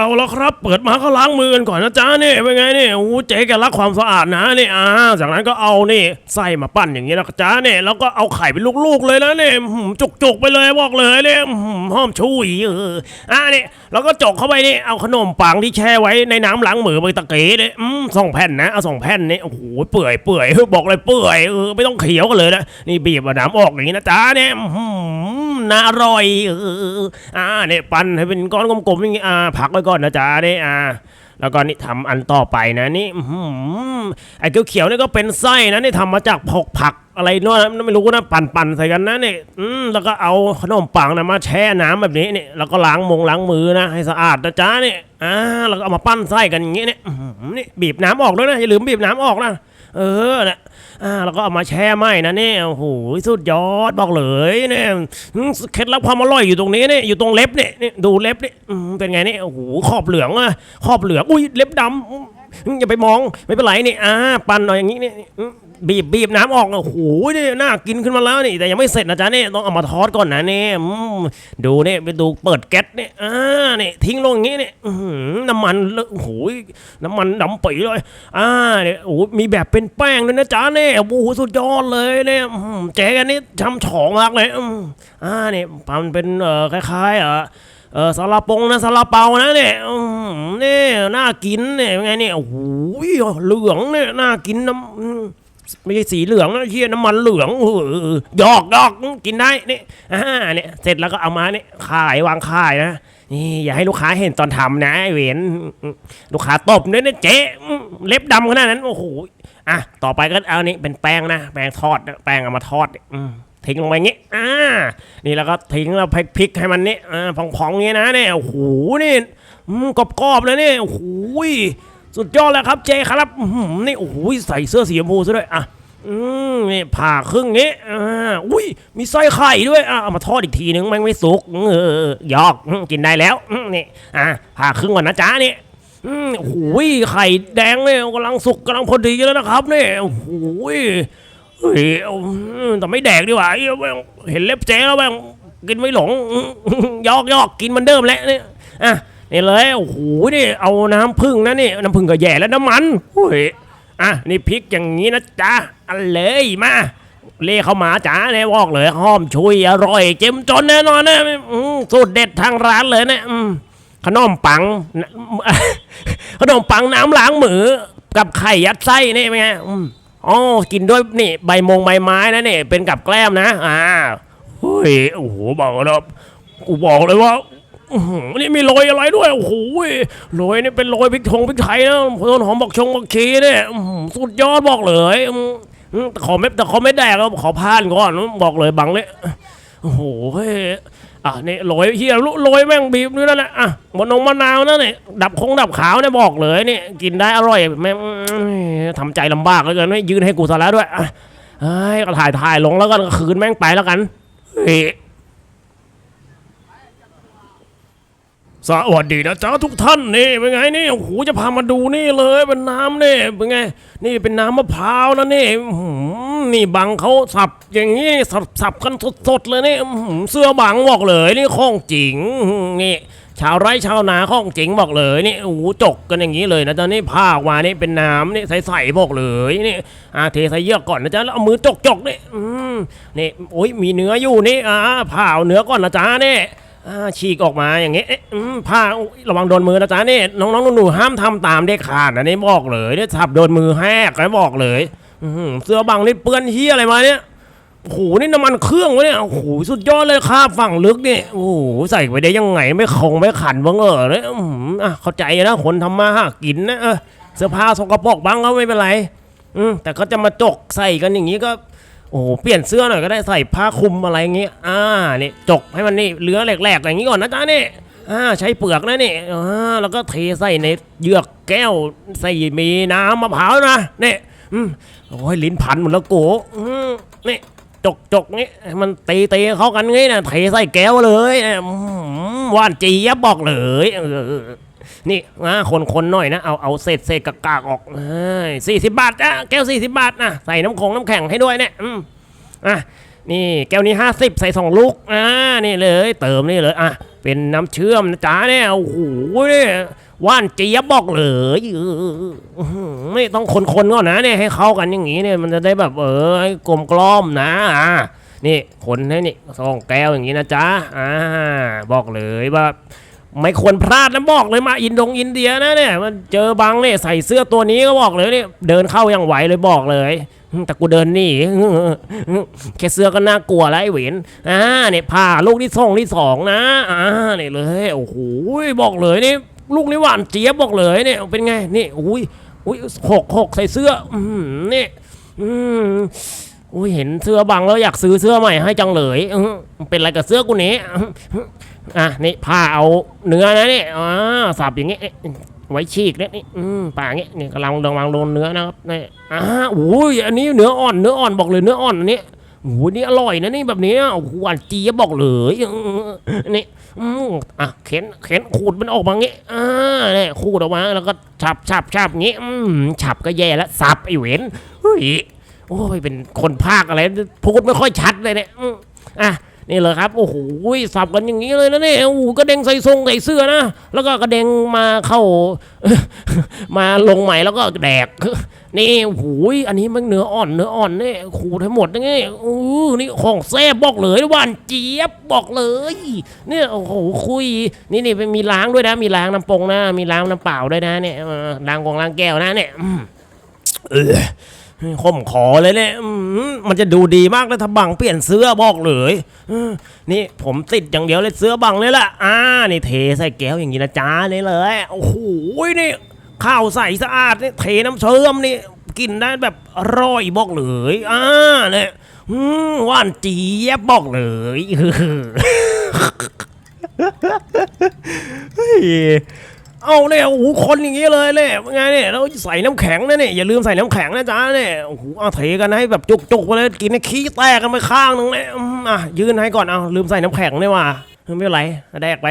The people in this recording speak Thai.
เอาและครับ เปิดมาก็ล้างมือกันก่อนนะจ๊ะนี่เป็นไงนี่โอ้โหเจ๊แกรักความสะอาดนะนี่อ่าจากนั้นก็เอานี่ไส้มาปั้นอย่างนี้นะจ๊ะนี่แล้วก็เอาไข่เป็นลูกๆเลยนะนี่ยหือจุกๆไปเลยบอกเลยนี่อื้อหือหอมชุยเอออ่านี่แล้วก็จกเข้าไปนี่เอาขนมปังที่แช่ไว้ในน้ำล้างมือไปตะเกีนี่อืมสองแผ่นนะเอาสองแผ่นนี่โอ้โหเปื่อยเปื่อยบอกเลยเปื่อยเออไม่ต้องเคี้ยวกันเลยนะนี่บีบน้ำออกอย่างนี้นะจ๊ะเนี่ยหือน่าอร่อยเอออ่าเนี่ยปั้นให้เป็นก้อนกลมๆอย่างนี้อ่าพักไว้กอนนะจ๊ะนี่อ่าแล้วก็นี่ทำอันต่อไปนะนี่อื้อหือไอ้เขียวนี่ก็เป็นไส้นะนี่ทำมาจากผกผักอะไรเนู่นไม่รู้นะปั่นๆใส่กันนะนี่อืมแล้วก็เอาขนมปังนะมาแช่น้ำแบบนี้นี่แล้วก็ล้างมงล้างมือนะให้สะอาดนะจ๊ะนี่อ่าแล้วก็เอามาปั้นไส้กันอย่างงี้นี่อื้อหือนี่บีบน้ำออกด้วยนะอย่าลืมบีบน้ำออกนะ เออนะอ่าแล้วก็เอามาแช่ไหมนะเนี่โอ้โหสุดยอดบอกเลยเนี่ยเคล็ดลับความอร่อยอยู่ตรงนี้เนี่ยอยู่ตรงเล็บเนี่ยดูเล็บนี่ยเป็นไงเนี่โอ้โหขอบเหลืองอะขอบเหลืองอุ้ยเล็บดำอืมอย่าไปมองไม่เป็นไรนี่อ่าปันหน่อยอย่างนี้เนี่ย บีบบีบน้ำออกโอ้โหนี่น่ากินขึ้นมาแล้วนี่แต่ยังไม่เสร็จนะจ๊ะนี่ต้องเอามาทอดก่อนนะนี่อืมดูนี่ไปดูเปิดแก๊สนี่อ่านี่ทิ้งลงอย่างนี้นี่อื้อหือน้ำมันโอ้โหน้ำมันดำปีเลยอ่าเนี่ยโอ้มีแบบเป็นแป้งด้วยนะจ๊ะนี่โอ้โหสุดยอดเลยเนี่ยแจกันนี่ทำฉองมากเลยอ่านี่มันเป็นเอ่อคล้ายๆเอ่อเออซาลาปงนะซาลาเปานะเนี่ยอืมนี่น่ากินเนี่ยเป็นไงเนี่ยโอ้โหเหลืองเนี่ยน่ากินน้ำ ไม่ใช่สีเหลืองนะเชี่ยน้ำมันเหลืองเออหยอกหยอกกินได้นี่อ่าเนี่ยเสร็จแล้วก็เอามาเนี่ยขายวางขายนะนี่อย่าให้ลูกค้าเห็นตอนทำนะเวนลูกค้าตบเนี่ยนะเจ๊เล็บดำขนาดนั้นโอ้โหอะต่อไปก็เอานี่เป็นแป้งนะแป้งทอดแป้งเอามาทอดเนี่ยทิ้งลงไปงี้อ่านี่แล้วก็ทิ้งแล้วพลิกพลิกให้มันนี่อ่าพองๆงี้นะเนี่ยโอ้โหนี่กรอบๆเลยนี่ยโอ้โห สุดยอดแล้วครับเจครับนี่โอ้โหใส่เสื้อสีชมพูซะด้วยอะอืมนี่ผ่าครึ่งงี้อ่าอุ้ยมีไส้ไข่ด้วยอะเอามาทอดอีกทีนึงแม่งไม่สุกเออยอกกินได้แล้วนี่อะผ่าครึ่งก่อนนะจ๊ะนี่อืมโอ้โหไข่แดงเนี่ยกำลังสุกกำลังพอดีแล้วนะครับเนี่ยโอ้โหเฮ้ยแต่ไม่แดกดีกว่าเห็นเล็บเจ๊แล้วแม่งกินไม่หลงยอกยอกกินเหมันเดิมแหละเนี่ยอะ นี่เลยโอ้โหนี่เอาน้ำผึ้งนะนี่น้ำผึ้งก็แย่แล้วน้ำมันเฮ้ยอะนี่พริกอย่างนี้นะจ๊ะอันเลยมาเล่เข้ามาจ๋าเนี่ยบอกเลยหอมชุยอร่อยเจ้มจนแน่นอนนะสูตรเด็ดทางร้านเลยเนี่ยขนมปังขนมปังน้ำล้างมือกับไข่ยัดไส้นี่เป็นไงอ๋อกินด้วยนี่ใบมงใบไม้นะนี่เป็นกับแกล้มนะ อ่าเฮ้ยโอ้โหบอกแล้วกูบอกเลยว่า อื้อหือนี่มีโรยอะไรด้วย โอ้โหโรยนี่เป็นโรยพริกทงพริกไทยนะต้นหอมบักชงบักชีเนี่ยอื้อหือสุดยอดบอกเลยอืมอืมแต่ขอไม่แต่ขอไม่แดกแล้วขอพานก่อนบอกเลยบังเลยโอ้โหเฮ้ยอะนี่โรยเฮียโรยแม่งบีบนี่นั่นแหละอะมะนงมะนาวนั่นนี่ดับคงดับขาวเนี่ยบอกเลยนี่กินได้อร่อยแม่งทำใจลำบากเหลือเกินไม่ยืนให้กูซะแล้วด้วยอะเฮ้ยก็ถ่ายถ่ายลงแล้วกันคืนแม่งไปแล้วกันเฮ้ย สวัสดีนะจ๊ะทุกท่านนี่เป็นไงนี่โอ้โหจะพามาดูนี่เลยเป็นน้ำนี่เป็นไงนี่เป็นน้ำมะพร้าวนะนี่นี่บังเขาสับอย่างนี้สับสับกันสดๆเลยนี่เสื้อบังบอกเลยนี่ของจริงนี่ชาวไร่ชาวนาของจริงบอกเลยนี่โอ้โหจกกันอย่างนี้เลยนะจ๊ะนี่ผ้าออกมานี่เป็นน้ำนี่ใสๆบอกเลยนี่อาเทใส่เยือกก่อนนะจ๊ะแล้วเอามือจกๆนี่นี่โอ้ยมีเนื้ออยู่นี่อ่าผ่าเอาเนื้อก่อนนะจ๊ะนี่ อ่าฉีกออกมาอย่างเงี้ยเอ๊ะอืมผ้าอุ๊ยระวังโดนมือนะจ๊ะนี่น้องๆหนูๆห้ามทำตามเด็ดขาดนะนี่บอกเลยเนี่ยทับโดนมือแหกนะบอกเลยอื้อหือเสื้อบังนี่เปื้อนเฮียอะไรมาเนี่ยโอ้โหนี่น้ำมันเครื่องวะเนี่ยโอ้โหสุดยอดเลยคาบฝั่งลึกนี่โอ้โหใส่ไปได้ยังไงไม่คงไม่ขันบ้างเออเนี่ยอื้อหืออะเข้าใจนะคนทำมาหากินนะเออเสื้อผ้าสกปรกบ้างก็ไม่เป็นไร อืมแต่ก็จะมาจกใส่กันอย่างนี้ก็ โอ้โหเปลี่ยนเสื้อหน่อยก็ได้ใส่ผ้าคลุมอะไรอย่างงี้อ่านี่จกให้มันนี่เหลือแหลกๆอย่างนี้ก่อนนะจ๊ะนี่อ่าใช้เปลือกนะนี่อ่าแล้วก็เทใส่ในเหยือกแก้วใส่มีน้ำมะพร้าวนะนี่อืมโอ้ยลิ้นพันหมดแล้วโกอืมนี่จกจกนี้มันตีตีเข้ากันงี้นะเทใส่แก้วเลยอืม หว่านจียบบอกเลยเออนี่นะคนคนหน่อยนะ เอาเอาเศษเศษกากๆออกสี่สิบบาทอะแก้วสี่สิบบาทนะใส่น้ำคงน้ำแข็งให้ด้วยเนี่ยอืมอะนี่แก้วนี้ห้าสิบใส่สองลูกอ่านี่เลย เติมนี่เลยอะเป็นน้ำเชื่อมนะจ๊ะเนี่ยโอ้โหเนี่ยว่านเจี๊ยบบอกเลยเอออื้อหือนี่ต้องคนๆก่อนนะเนี่ยให้เข้ากันอย่างงี้เนี่ยมันจะได้แบบเออกลมกล่อมนะอ่า นี่คนให้นี่สองแก้วอย่างงี้นะจ๊ะอ่าบอกเลยว่าไม่ควรพลาดนะบอกเลยมาอินดงอินเดียนะเนี่ยมันเจอบังเนี่ยใส่เสื้อตัวนี้ก็บอกเลยเนี่ยเดินเข้ายังไหวเลยบอกเลย แต่กูเดินหนี่แค่เสื้อก็น่ากลัวแล้วไอ้เหวนอ่าเนี่ยผ่าลูกที่สองที่สองนะอ่าเนี่ยเลยโอ้โหบอกเลยนี่ลูกนี้หวานเจี๊ยบบอกเลยเนี่ยเป็นไงนี่อุ้ยอุ้ยหกหกใส่เสื้ออืมนี่อืม อุ้ยเห็นเสื้อบังแล้วอยากซื้อเสื้อใหม่ให้จังเลยเป็นอะไรกับเสื้อกูนี้อะนี่ผ้าเอาเนื้อนะนี่อ่าสับอย่างเงี้นี่ไว้ฉีกเนี่ยนี่ป่าอย่างงี้นี่กำลังระวังโดนเนื้อนะครับนี่อ่าโอ้ยอันนี้เนื้ออ่อนเนื้ออ่อนบอกเลยเนื้ออ่อนอันนี้โอ้ยนี่อร่อยนะนี่แบบนี้โอ้โหหวานจีบอกเลยนี่อืมอะเข็นเข็นขูดมันออกมางี้อ่าเนี่ยขูดออกมาแล้วก็ฉับฉับฉับงี้อืมฉับก็แย่แล้วสับไอ้เหวนเฮ้ย โอ้ยเป็นคนภาคอะไรพูดไม่ค่อยชัดเลยเนี่ยอะนี่เลยครับ โอ้โหสับกันอย่างนี้เลยนะเนี่ยโอ้โหกระเด็งใส่ทรงใส่เสื้อนะ แล้วก็กระเด็งมาเข้า มาลงใหม่แล้วก็แดก นี่โอ้โหอันนี้มันเนื้ออ่อนเนื้ออ่อนเนี่ยขูดให้หมดนะนี่อู้นี่ของแซ่บบอกเลยหวานเจี๊ยบบอกเลย เนี่ยโอ้โหคุย นี่นี่มีล้างด้วยนะ มีล้างน้ำปงนะ มีล้างน้ำเปล่าด้วยนะเนี่ยล้างกองล้างแก้วนะเนี่ย เออคมขอเลยเนี่ยมันจะดูดีมากนะถ้าบังเปลี่ยนเสื้อบอกเลยนี่ผมติดอย่างเดียวเลยเสื้อบังเลยล่ะอ่านี่เทใส่แก้วอย่างนี้นะจ้านี่เลยโอ้โหนี่ข้าวใสสะอาดนี่เทน้ำเชื่อมนี่กินได้แบบอร่อยบอกเลยอ่าเนี่ยหวานเจี๊ยบบอกเลยเฮ้ย เอาเนี่ยโอ้โหคนอย่างงี้เลยเนี่ยเป็นไงเนี่ยแล้วใส่น้ำแข็งนะเนี่ยอย่าลืมใส่น้ำแข็งนะจ๊ะเนี่ยโอ้โหเอาเทกันให้แบบจุกๆไปเลยกินให้ขี้แตกกันไปข้างนึงเนี่ยอืมอะยืนให้ก่อนเอาลืมใส่น้ำแข็งเนี่ยว่ะไม่เป็นไรแดกไป